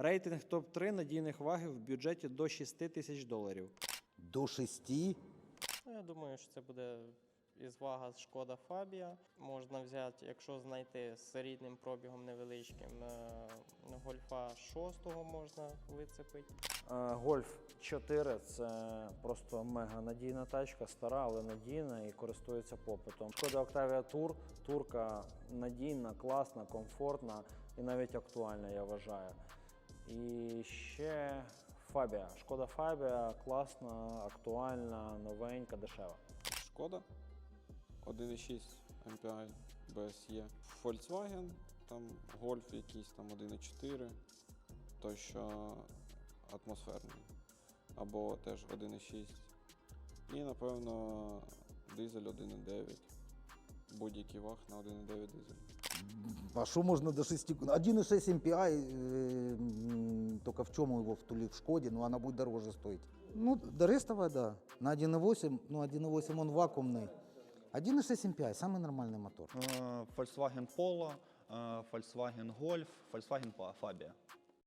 Рейтинг топ-3 надійних вагів в бюджеті до 6 тисяч доларів. До шести. Ну, я думаю, що це буде із вага Шкода Фабія. Можна взяти, якщо знайти з рідним пробігом невеличким, е, гольфа 6 можна вицепити. Е, Гольф 4 це просто мега надійна тачка, стара, але надійна і користується попитом. Шкода Octavia Tour, турка надійна, класна, комфортна і навіть актуальна, я вважаю. І ще Фабія. Шкода Фабія класна, актуальна, новенька, дешева. Шкода 1,6 MPI BSE. Volkswagen, там Golf якийсь там 1,4, той що атмосферний. Або теж 1,6. І напевно дизель 1,9. Будь-який ваг на 1,9 дизель. А что можно до 6? 1,6 MPI, только в чем его втулили в Шкоде, но она будет дороже стоить. Ну, до рестовая, да. На 1,8, ну 1,8 он вакуумный. 1,6 MPI, самый нормальный мотор. Е, Volkswagen Polo, е, Volkswagen Golf, Volkswagen Fa- Fabia.